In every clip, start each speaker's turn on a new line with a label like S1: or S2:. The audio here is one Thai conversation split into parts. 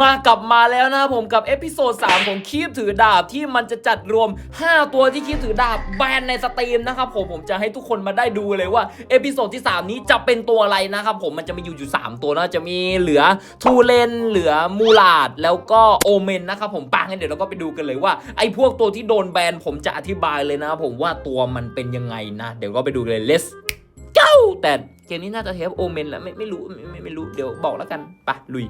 S1: มากลับมาแล้วนะผมกับเอพิโซด3ของคีบถือดาบที่มันจะจัดรวม 5 ตัวที่คีบถือดาบแบนในสตรีมนะครับผมผมจะให้ทุกคนมาได้ดูเลยว่าเอพิโซดที่ 3 นี้จะเป็นตัวอะไรนะครับผมมันจะมีอยู่อยู่ 3 ตัวนะจะมีเหลือทูเลนเหลือมูลาดแล้วก็โอเมนนะครับผมปังงั้นเดี๋ยวเราก็ไปดูกันเลยว่าไอ้พวกตัวที่โดนแบนผมจะอธิบายเลยนะครับผมว่าตัวมันเป็นยังไงนะ เดี๋ยวก็ไปดูเลย let's go แต่เกมนี้น่าจะเทปโอเมนแหละไม่ไม่รู้ไม่ไม่ไม่รู้เดี๋ยวบอกแล้วกันไปลุย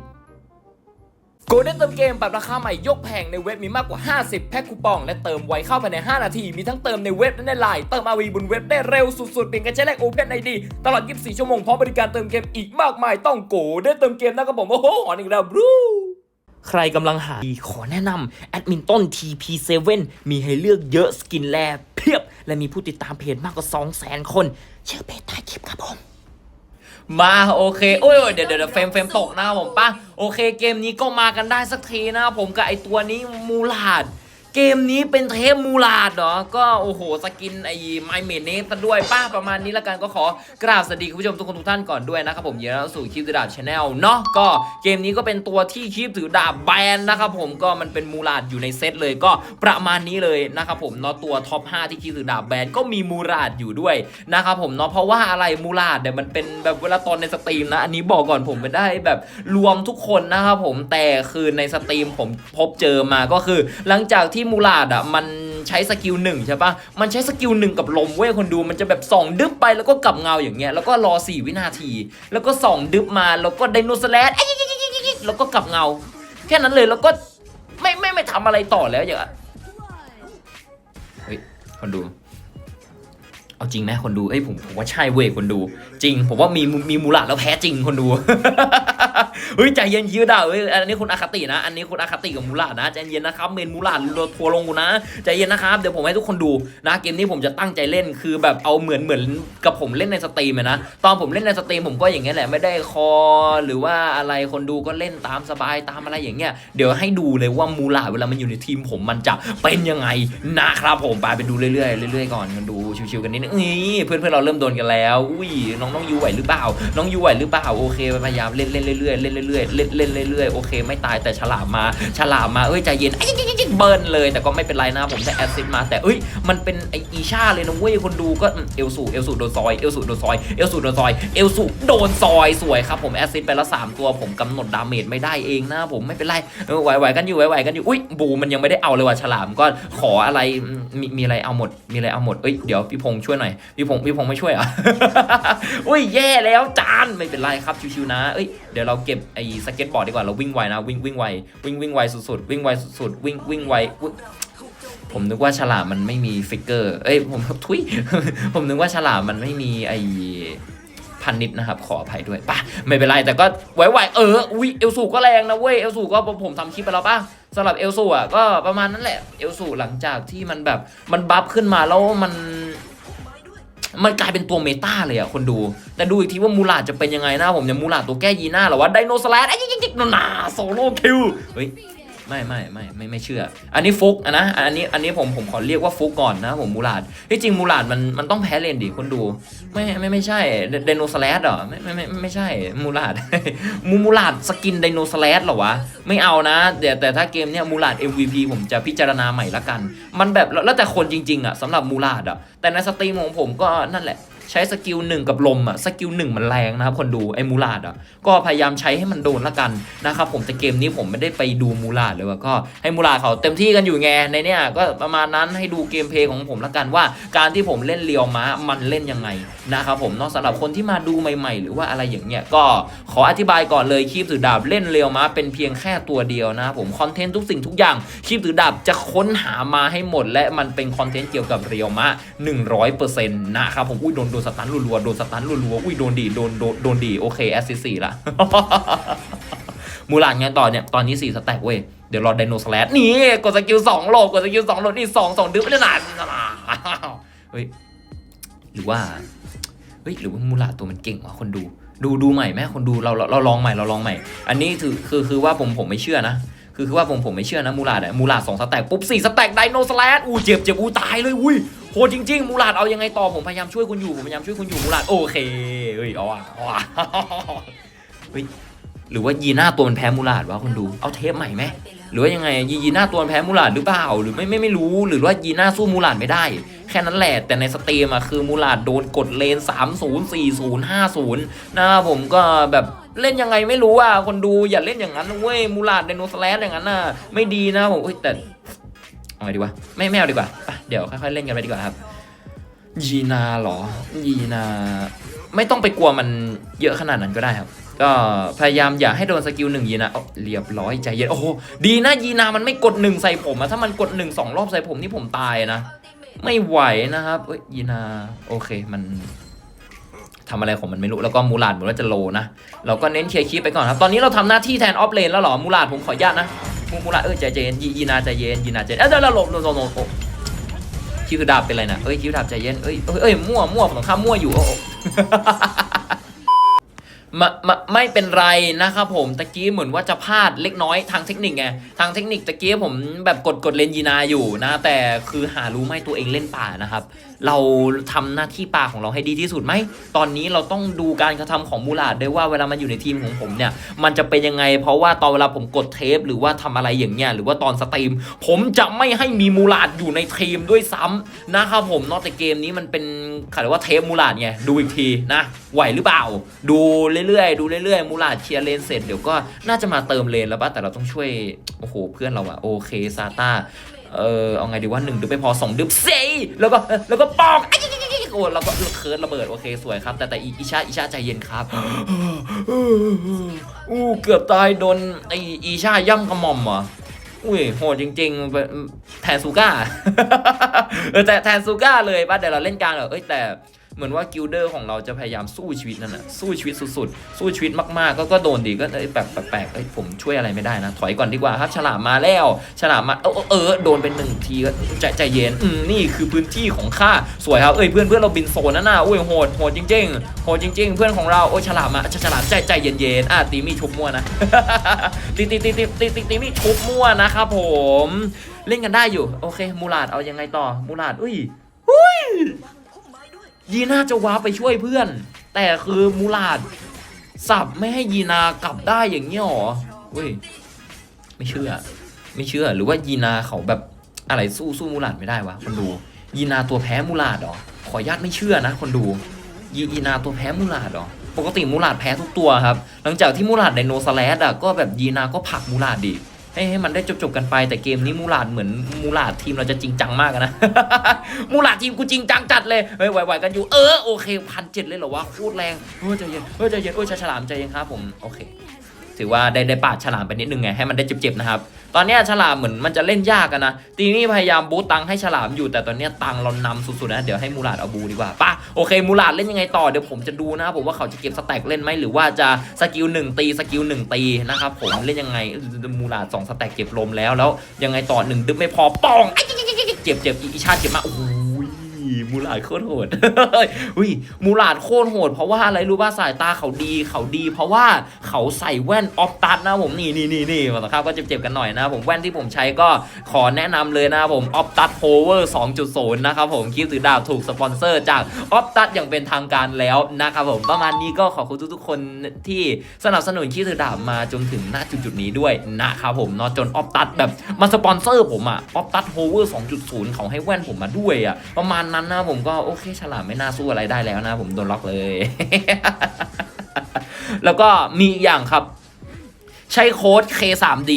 S1: โกลเด้นเติมเกมปรับราคาใหม่ยกแผงในเว็บมีมากกว่า 50 แพ็คคูปอง และเติมไวเข้าภายใน 5 นาที มีทั้งเติมในเว็บและในไลน์เติมอาวีบนเว็บได้เร็วสุดๆเพียงแค่ใช้เลขโอเพนไอดีตลอด 24 ชั่วโมงพร้อมบริการเติมเกมอีกมากมายต้องโกลเด้นเติมเกมนะครับผมโอ้โหอ่อนอีกแล้วบรูใครกำลังหาขอแนะนำแอดมินต้น TP7 มีให้เลือกเยอะสกินแลเพียบ และมีผู้ติดตามเพจมากกว่า 200,000 คน ชื่อเพจใต้คลิปครับผม มาโอเคโอ้ยโอ้ยเดี๋ยวเดี๋ยวเฟรมเฟรมตกนะครับผมป่ะโอเคเกมนี้ก็มากันได้สักทีนะครับผมกับไอตัวนี้มูลาด เกมนี้เป็นเทปมูลาดเหรอ ก็โอ้โหสกินไอ้ไมเมเนสด้วยป้าประมาณนี้ละกันก็ขอกราบสวัสดีคุณผู้ชมทุกคนทุกท่านก่อนด้วยนะครับผมยินดีต้อนรับสู่คลิปดาบชาแนลเนาะก็เกมนี้ก็เป็นตัวที่คลิปถือดาบแบนนะครับผมก็มันเป็นมูลาดอยู่ในเซตเลยก็ประมาณนี้เลยนะครับผมเนาะตัวท็อป 5 ที่คลิปถือดาบแบนก็มีมูลาดอยู่ด้วยนะครับผมเนาะเพราะว่าอะไรมูลาดเนี่ยมันเป็นแบบเวลาตอนในสตรีมนะอันนี้บอกก่อนผมไม่ได้แบบรวมทุกคนนะครับผมแต่คือในสตรีมผมพบเจอมาก็คือ หลังจากที่มูลาดอะมันใช้สกิลหนึ่งใช่ปะมันใช้สกิลหนึ่งกับลมเว้ยคนดูมันจะแบบส่องดึ๊บไปแล้วก็กลับเงาอย่างเงี้ยแล้วก็รอ 4 วินาที แล้วก็ส่องดึ๊บมาแล้วก็ไดโนเสาร์แล้วก็กลับเงา แค่นั้นเลยแล้วก็ไม่ไม่ไม่ทำอะไรต่อแล้วอย่างเฮ้ยคนดู เอาจริงไหมคนดูเอ้ยผมผมว่าใช่เว้ยคนดู จริง ผมว่ามีมีมูลาแล้วแพ้จริงคนดูเฮ้ยใจเย็นยืดอะเฮ้ยอันนี้คุณอาคตินะ อันนี้คุณอาคติกับมูลานะใจเย็นนะครับเมนมูลาโดนทัวลงกูนะใจเย็นนะครับเดี๋ยวผมให้ทุกคนดูนะเกมนี้ผมจะตั้งใจเล่นคือแบบเอาเหมือนเหมือนกับผมเล่นในสตรีมนะตอนผมเล่นในสตรีมผมก็อย่างเงี้ยแหละไม่ได้คอ หรือว่าอะไรคนดูก็เล่นตามสบายตามอะไรอย่างเงี้ยเดี๋ยวให้ดูเลยว่ามูลาเวลามันอยู่ในทีมผมมันจะเป็นยังไงนะครับผมไปไปดูเรื่อยๆเรื่อยๆก่อนกันดูชิวๆกันนิดนึงนี่เพื่อนๆเราเริ่มโดนกันแล้ว อุ้ยน้องน้องยูไหวหรือเปล่า น้องยูไหวหรือเปล่าโอเคพยายามเล่นเล่นเรื่อยๆเล่นเรื่อยๆเล่นเล่นเรื่อยๆโอเค ไม่ตายแต่ฉลามมาฉลามมาเอ้ยใจเย็นไอ้ยจิ๊กเบิร์นเลย แต่ก็ไม่เป็นไรนะผมได้แอสซิสมาแต่เอ้ยมันเป็นไออีชาเลยนะเว้ยคนดูก็เอลสูเอลสูโดนซอยเอลสูโดนซอยเอลสูโดนซอยเอลสูโดนซอยสวยครับผมแอสซิสไปล้วสามตัวผมกำหนดดาเมจไม่ได้เองนะผมไม่เป็นไรไหวๆกันอยู่ไหวๆกันอยู่อุ้ยบูมันยังไม่ได้เอาเลยว่ะฉลามก็ขออะไรมมีมีอะไรเอาหมดมีอะไรเอาหมดเอ้ยเดี๋ยวพี่พงษ์ช่วยหน่อยพี่พงษ์พี่พงษ์ไม่ช่วยเหรอะอุ้ยแย่แล้วจานไม่เป็นไรครับชิวๆนะเอ้ยเดี๋ยวเราเก็บไอ้สเก็ตบอร์ดดีกว่าเราวิ่งไวนะวิ่งวิ่งไววิ่งวิ่งไวสุดๆวิ่งไวสุดๆวิ่งวิ่งไวผมนึกว่าฉลามมันไม่มีฟิกเกอร์เอ้ยผมทุยผมนึกว่าฉลามมันไม่มีไอ้พันนิดนะครับขออภัยด้วยป่ะไม่เป็นไรแต่ก็ไหวๆเอออุ้ยเอลสูก็แรงนะเว้ยเอลสูก็ผมทำคลิปไปแล้วป่ะสำหรับเอลสูอะก็ประมาณนั้นแหละเอลสูหลังจากที่มันแบบมันบัฟขึ้นมาแล้วมัน มันกลายเป็นตัวเมตาเลยอะคนดู แต่ดูอีกทีว่ามูลาจะเป็นยังไงนะผมเนี่ยมูลาตัวแก้ยีน่าหรอว่าไดโนสแลดไอ้ยิงยิงนาโซโลคิวเฮ้ย ไม่ไม่ไม่ไม่ไม่เชื่อ อันนี้ฟุกนะอันนี้อันนี้ผมผมขอเรียกว่าฟุกก่อนนะผมมูลาดที่จริงมูลาดมันมันต้องแพ้เลนดิคนดู ไม่ไม่ไม่ใช่ไดโนสแลดเหรอไม่ไม่ไม่ไม่ใช่มูลาดมูมูลาดสกินไดโนสแลดเหรอวะไม่เอานะแต่แต่ถ้าเกมเนี้ยมูลาด MVP ผมจะพิจารณาใหม่ละกัน มันแบบแล้วแต่คนจริงๆอะสำหรับมูลาดอะแต่ในสตรีมของผมก็นั่นแหละ ใช้สกิลหนึ่งกับลมอะสกิลหนึ่งมันแรงนะครับคนดูไอ้มูลาดอะก็พยายามใช้ให้มันโดนละกันนะครับผมแต่เกมนี้ผมไม่ได้ไปดูมูลาดเลยว่าก็ให้มูลาดเขาเต็มที่กันอยู่ไงในเนี้ยก็ประมาณนั้นให้ดูเกมเพลย์ของผมละกันว่า การที่ผมเล่นเรียวม้ามันเล่นยังไงนะครับผมนอกสำหรับคนที่มาดูใหม่ ๆ หรือว่าอะไรอย่างเงี้ยก็ขออธิบายก่อนเลยคลิปถือดาบเล่นเรียวม้าเป็นเพียงแค่ตัวเดียวนะครับผมคอนเทนต์ทุกสิ่งทุกอย่างคลิปถือดาบจะค้นหามาให้หมด และมันเป็นคอนเทนต์เกี่ยวกับเรียวม้า100%นะครับผมอุ้ยโดนดนสตันรัวๆโดนสตันรัวๆอุ้ยโดนดีโดนโดนโดนดีโอเคแอสซิสสี่ละมูลานไงต่อเนี่ยตอนนี้4สแต็กเว้ยเดี๋ยวรอไดโนสแลดนี่กดสกิล2โหลกดสกิล2โหลนี่2 2ดึ๊บไม่ได้นานเฮ้ยหรือว่าเฮ้ยหรือว่ามูลาตัวมันเก่งวะคนดู ดูดูใหม่แม่คนดูเราเราลองใหม่เราลองใหม่ อันนี้คือคือคือว่าผมผมไม่เชื่อนะคือคือว่าผมผมไม่เชื่อนะมูลาดอะมูลาสองสแต็กปุ๊บสี่สแต็กไดโนสแลดอู้เจ็บเจ็บอู้ตายเลยอุ้ย หจริงๆมูลาดเอายังไงต่อผมพยายามช่วยคุณอยู่ผมพยายามช่วยคุณอยู่มูลาดโอเคเฮ้ยเอาอะเอาอะเฮ้ยหรือว่ายีน่าตัวมันแพ้มูลาดวะคนดูเอาเทปใหม่ไหมหรือว่ายังไงยียีน่าตัวมันแพ้มูลาดหรือเปล่าหรือไม่ไม่ไม่รู้ หรือว่ายีน่าสู้มูลาดไม่ได้ แค่นั้นแหละแต่ในสตรีมอะคือมูลาดโดนกดเลน 3 0 4 0 5 0นะครับผมก็แบบเล่นยังไงไม่รู้อะคนดูอย่าเล่นอย่างนั้นนะเว้ยมูลาดไดโนสแลสอย่างนั้นน่ะไม่ดีนะผมเอ้ยแต่ เอาไงดีวะ ไม่ไม่เอาดีกว่าไปเดี๋ยวค่อยๆเล่นกันไปดีกว่าครับ ยีนาเหรอ ยีนา ไม่ต้องไปกลัวมันเยอะขนาดนั้นก็ได้ครับ ก็พยายามอย่าให้โดนสกิลหนึ่งยีนาเอาเรียบร้อยใจเย็น โอ้โห ดีนะยีนามันไม่กดหนึ่งใส่ผมอะถ้ามันกดหนึ่งสองรอบใส่ผมนี่ผมตายนะ ไม่ไหวนะครับ เอ้ยยีนา โอเคมันทำอะไรของมันไม่รู้ แล้วก็มูลาดเหมือนว่าจะโลนะ เราก็เน้นเคลียร์คลิปไปก่อนครับ ตอนนี้เราทำหน้าที่แทนออฟเลนแล้วเหรอ มูลาดผมขออนุญาตนะ มูมูละเออใจเย็นยีนาใจเย็นยีนาใจเย็นเอ้ยเดี๋ยวเราหลบหลบหลบหลบโอ้คิวดาบเป็นไรนะเอ้ยคิวดาบใจเย็นเอ้ยเอ้ยเอ้ยมั่วมั่วผมข้ามมั่วอยู่โอ้ มมไม่เป็นไรนะครับผมตะกี้เหมือนว่าจะพลาดเล็กน้อยทางเทคนิคไงทางเทคนิคตะกี้ผมแบบกดกดเลนยีนาอยู่นะ แต่คือหารู้ไหมตัวเองเล่นป่านะครับ เราทำหน้าที่ป่าของเราให้ดีที่สุดไหมตอนนี้เราต้องดูการกระทำของมูลาดด้วยว่าเวลามันอยู่ในทีมของผมเนี่ย มันจะเป็นยังไง เพราะว่าตอนเวลาผมกดเทป หรือว่าทำอะไรอย่างเงี้ยหรือว่าตอนสตรีม ผมจะไม่ให้มีมูลาดอยู่ในทีมด้วยซ้ำนะครับผมนอกแต่เกมนี้มันเป็น เขาเรียกว่าเทปมูลาดไงดูอีกทีนะไหวหรือเปล่า ดูเรื่อยๆ ดูเรื่อยๆ มูลาดเคลียร์เลนเสร็จเดี๋ยวก็น่าจะมาเติมเลนแล้วป่ะแต่เราต้องช่วย โอ้โห เพื่อนเราอะโอเคซาต้าเออเอาไงดีว่าหนึ่งดึบไม่พอสองดึบเซแล้วก็แล้วก็ปอกไอ้โอ้เราก็เคิร์ดระเบิดโอเคสวยครับ แต่แต่อีชาอีชาใจเย็นครับอู้เกือบตายโดนไออีชาย่ำกระหม่อมเหร ออุ้ยโหดจริงๆแทนซูก้า เออแต่แทนซูก้าเลยป่ะเดี๋ยวเราเล่นกลางเหรอเอ้ยแต่ เหมือนว่ากิลเดอร์ของเราจะพยายามสู้ชีวิตนั่นน่ะสู้ชีวิตสุดๆ สู้ชีวิตมากๆ ก็ก็โดนดีก็เอ้ยแปลกแปลกๆเอ้ยผมช่วยอะไรไม่ได้นะ ถอยก่อนดีกว่าครับฉลามมาแล้ว ฉลามมาเออเออโดนเป็นหนึ่งทีก็ใจใจเย็นอืมนี่คือพื้นที่ของข้าสวยครับเอ้ยเพื่อนเพื่อนเราบินโซนนั่นน่ะอุ้ยโหดโหดจริงๆโหดจริง ๆ เพื่อนของเราโอ้ยฉลามมาฉลามใจใจเย็นๆอะตีมีทุบมั่วนะตีตีตีตีตีตีตีมีทุบมั่วนะครับผมเล่นกันได้อยู่ โอเค มูลาดเอายังไงต่อ มูลาดอุ้ยอุ้ย ยีน่าจะว้าไปช่วยเพื่อน แต่คือมูลาดสับไม่ให้ยีนากลับได้อย่างเงี้ยหรอเว้ยไม่เชื่อ ไม่เชื่อหรือว่ายีนาเขาแบบอะไรสู้สู้มูลาดไม่ได้วะคนดู ยีนาตัวแพ้มูลาดเหรอขอญาตไม่เชื่อนะ คนดูยียีนาตัวแพ้มูลาดเหรอปกติมูลาดแพ้ทุกตัวครับ หลังจากที่มูลาดไดโนสแลดอะก็แบบยีนาก็ผักมูลาดดิ ให้ให้มันได้จบจบๆกันไป แต่เกมนี้มูลาดเหมือนมูลาดทีมเราจะจริงจังมากนะ มูลาดทีมกูจริงจังจัดเลยเฮ้ยไหวๆกันอยู่เออโอเคพันเจ็ดเลยเหรอวะโคตรแรงเฮ้ยใจเย็นเฮ้ยใจเย็นเฮ้ยฉลามใจเย็นครับผมโอเค ถือว่าได้ได้ปาดฉลามไปนิดนึงไงให้มันได้เจ็บๆนะครับตอนนี้ฉลามเหมือนมันจะเล่นยากกันนะตีนี่พยายามบูตตังให้ฉลามอยู่แต่ตอนนี้ตังเรานำสุดๆนะเดี๋ยวให้มูลาดเอาบูดีกว่าป่ะโอเคมูลาดเล่นยังไงต่อเดี๋ยวผมจะดูนะครับผมว่าเขาจะเก็บสแต็กเล่นไหมหรือว่าจะสกิลหนึ่งตีสกิลหนึ่งตีนะครับผมเล่นยังไงมูลาดสองสแต็กเก็บลมแล้วแล้วยังไงต่อหนึ่งดึบไม่พอป้องเจ็บเจ็บอีชาเจ็บมากโอ้โห มูลาดโคตรโหดอุ้ยมูลาดโคตรโหด เพราะว่าอะไรรู้ป่ะสายตาเขาดีเขาดี เพราะว่าเขาใส่แว่นออฟตัดนะผมนี่นี่นี่นี่มาครับก็เจ็บๆกันหน่อยนะผมแว่นที่ผมใช้ก็ขอแนะนำเลยนะผมออฟตัดโพเวอร์2.0 นะครับผมคลิปถือดาวถูกสปอนเซอร์จากออฟตัดอย่างเป็นทางการแล้วนะครับผมประมาณนี้ก็ขอบคุณทุกๆคนที่สนับสนุนคลิปถือดาวมาจนถึงณจุดๆนี้ด้วยนะครับผมเนาะจนออฟตัดแบบมาสปอนเซอร์ผมอะออฟตัดโพเวอร์2.0 เขาให้แว่นผมมาด้วยอะประมาณนั้นนะผมก็โอเคฉลามไม่น่าสู้อะไรได้แล้วนะ ผมโดนล็อกเลย แล้วก็มีอีกอย่างครับ ใช้โค้ด K3D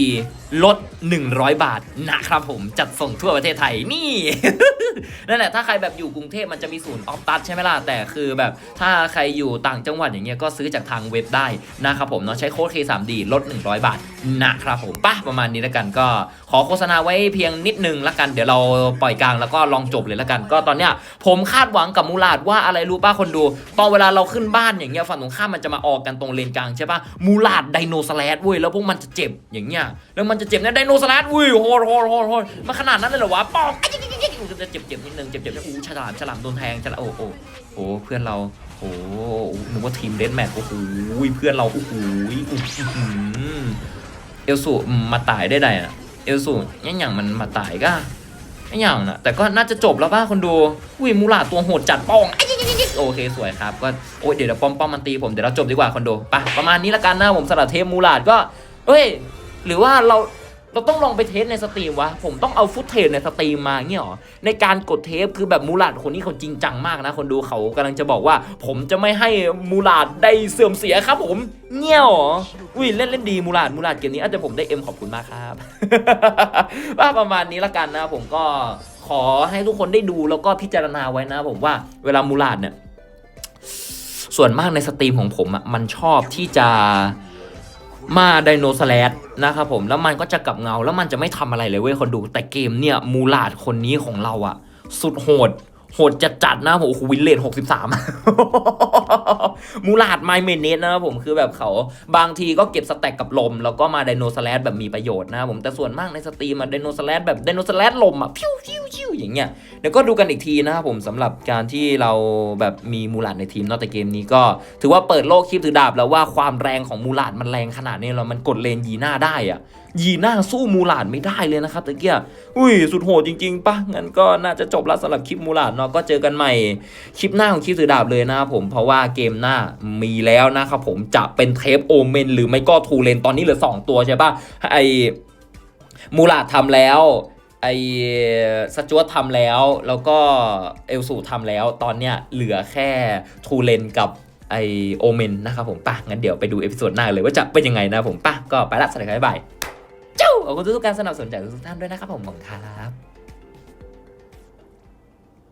S1: ลด 100 บาทนะครับผมจัดส่งทั่วประเทศไทยนี่ นั่นแหละถ้าใครแบบอยู่กรุงเทพมันจะมีศูนย์ออฟตัสใช่ไหมล่ะ แต่คือแบบถ้าใครอยู่ต่างจังหวัดอย่างเงี้ยก็ซื้อจากทางเว็บได้นะครับผมเนาะใช้โค้ด K3D ลด 100 บาทนะครับผมป่ะประมาณนี้แล้วกันก็ ขอโฆษณาไว้เพียงนิดนึงละกัน เดี๋ยวเราปล่อยกลางแล้วก็ลองจบเลยละกัน ก็ตอนเนี้ยผมคาดหวังกับมูลาดว่าอะไรรู้ป่ะคนดู ตอนเวลาเราขึ้นบ้านอย่างเงี้ยฝั่งตรงข้ามมันจะมาออกกันตรงเลนกลางใช่ป่ะมูลาดไดโนสแลดเว้ยแล้วพวกมันจะเจ็บอย่างเงี้ยแล้วมันจะเจ็บเนี่ยไดโนสแลดเว้ยโหดโหดโหดโหดมันขนาดนั้นเลยเหรอวะปอกจะเจ็บเจ็บนิดนึงเจ็บเจ็บอู้ฉลามฉลามโดนแทงฉลามโอ้โอ้โอ้เพื่อนเราโอ้นึกว่าทีมเดนแมทโอ้โหเพื่อนเราโอ้โหเอลสูมาตายได้ไงอะ เอลสูยังอย่างมันมาตายก็ไม่อย่างนะแต่ก็น่าจะจบแล้วป่ะคนดูอุ้ยมูลาตัวโหดจัดป้องโอเคสวยครับก็โอ้ยเดี๋ยวเดี๋ยวป้อมป้อมมันตีผมเดี๋ยวเราจบดีกว่าคนดูไปประมาณนี้ละกันนะผมสลับเทปมูลาดก็เอ้ยหรือว่าเรา เราต้องลองไปเทสในสตรีมวะ ผมต้องเอาฟุตเทจในสตรีมมาเงี้ยหรอ ในการกดเทปคือแบบมูลาดคนนี้เขาจริงจังมากนะ คนดูเขากำลังจะบอกว่า ผมจะไม่ให้มูลาดได้เสื่อมเสียครับผมเงี้ยหรอ อุ้ยเล่นเล่นดีมูลาดมูลาดเกมนี้อาจจะผมได้เอ็มขอบคุณมากครับว่าประมาณนี้ละกันนะผมก็ขอให้ทุกคนได้ดูแล้วก็พิจารณาไว้นะ ผมว่าเวลามูลาดเนี่ย ส่วนมากในสตรีมของผมอะมันชอบที่จะ มาไดโนสแลดนะครับผมแล้วมันก็จะกลับเงาแล้วมันจะไม่ทำอะไรเลยเว้ยคนดูแต่เกมเนี่ยมูลาดคนนี้ของเราอะสุดโหด โหดจัดจัดๆนะผมโอ้โหวินเลทหกสิบสามมูลาดไมเมเนสนะครับผมคือแบบเขาบางทีก็เก็บสแต็กกับลม แล้วก็มาไดโนสแลดแบบมีประโยชน์นะครับผมแต่ส่วนมากในสตรีมอะไดโนสแลดแบบไดโนสแลดลมอะพิ้วพิ้วพิ้วอย่างเงี้ยเดี๋ยวก็ดูกันอีกทีนะครับผมสำหรับการที่เราแบบมีมูลาดในทีมนอกแต่เกมนี้ก็ ถือว่าเปิดโลกคลิปถือดาบแล้วว่าความแรงของมูลาดมันแรงขนาดนี้แล้วมันกดเลนยีหน้าได้อะยีหน้าสู้มูลาดไม่ได้เลยนะครับตะเกียอุ้ยสุดโหดจริงๆปะงั้นก็น่าจะจบแล้วสำหรับคลิปมูลาดเนาะก็เจอกันใหม่คลิปหน้าของคลิปถือดาบเลยนะครับผมเพราะว่าเกมหน้ามีแล้วนะครับผมจะเป็นเทปโอเมนหรือไม่ก็ทูเลนตอนนี้เหลือสองตัวใช่ปะไอมูลาดทำแล้วไอสจวตทำแล้ว แล้วก็เอลสูทำแล้ว ตอนเนี้ยเหลือแค่ทูเลนกับไอโอเมนนะครับผมป่ะงั้นเดี๋ยวไปดูเอพิโซดหน้าเลยว่าจะเป็นยังไงนะผมป่ะก็ไปละสวัสดีครับบ๊ายบาย ขอบคุณทุกการสนับสนุนจากทุกท่านด้วยนะครับผมขอบคุณครับ